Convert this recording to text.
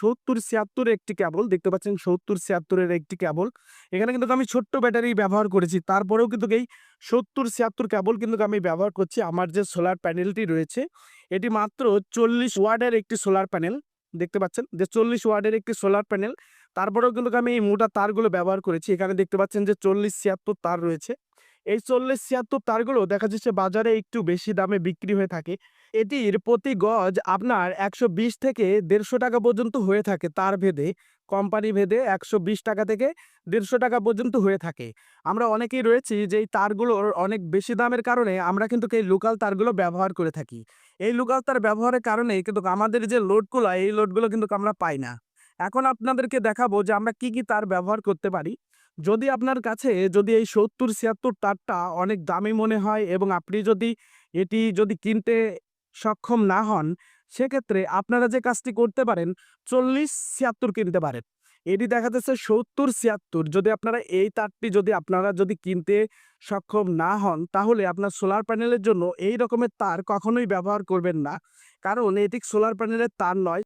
সত্তর ছিয়াত্তর একটি কেবল দেখতে পাচ্ছেন সত্তর ছিয়াত্তরের একটি কেবল এখানে কিন্তু আমি ছোট্ট ব্যাটারি ব্যবহার করেছি। তারপরেও কিন্তু এই সত্তর ছিয়াত্তর কেবল কিন্তু আমি ব্যবহার করছি। আমার যে সোলার প্যানেলটি রয়েছে, এটি মাত্র চল্লিশ ওয়ার্ডের একটি সোলার প্যানেল দেখতে পাচ্ছেন? যে চল্লিশ ওয়ার্ডের একটি সোলার প্যানেল তারপরেও কিন্তু আমি এই মোটা তারগুলো ব্যবহার করেছি। এখানে দেখতে পাচ্ছেন যে চল্লিশ ছিয়াত্তর তার রয়েছে। এই চল্লিশ ছিয়াত্তর তারগুলো দেখা যাচ্ছে বাজারে একটু বেশি দামে বিক্রি হয়ে থাকে। এটির প্রতি গজ আপনার একশো বিশ থেকে দেড়শো টাকা পর্যন্ত হয়ে থাকে তার ভেদে কোম্পানি ভেদে একশো বিশ টাকা থেকে দেড়শো টাকা পর্যন্ত হয়ে থাকে। আমরা অনেকেই রয়েছি যে এই তারগুলোর অনেক বেশি দামের কারণে আমরা কিন্তু এই লোকাল তারগুলো ব্যবহার করে থাকি। এই লোকাল তার ব্যবহারের কারণে কিন্তু আমাদের যে লোডগুলো, এই লোডগুলো কিন্তু আমরা পাই না। এখন আপনাদেরকে দেখাবো যে আমরা কি কি তার ব্যবহার করতে পারি। যদি আপনার কাছে যদি এই সত্তর ছিয়াত্তর তারটা অনেক দামি মনে হয় এবং আপনি যদি এটি যদি কিনতে সক্ষম না হন, সেক্ষেত্রে আপনারা যে কাজটি করতে পারেন চল্লিশ ছিয়াত্তর কিনতে পারেন। এটি দেখা যাচ্ছে সত্তর ছিয়াত্তর যদি আপনারা এই তারটি যদি আপনারা যদি কিনতে সক্ষম না হন, তাহলে আপনার সোলার প্যানেলের জন্য এই রকমের তার কখনোই ব্যবহার করবেন না। কারণ এটি সোলার প্যানেলের তার নয়।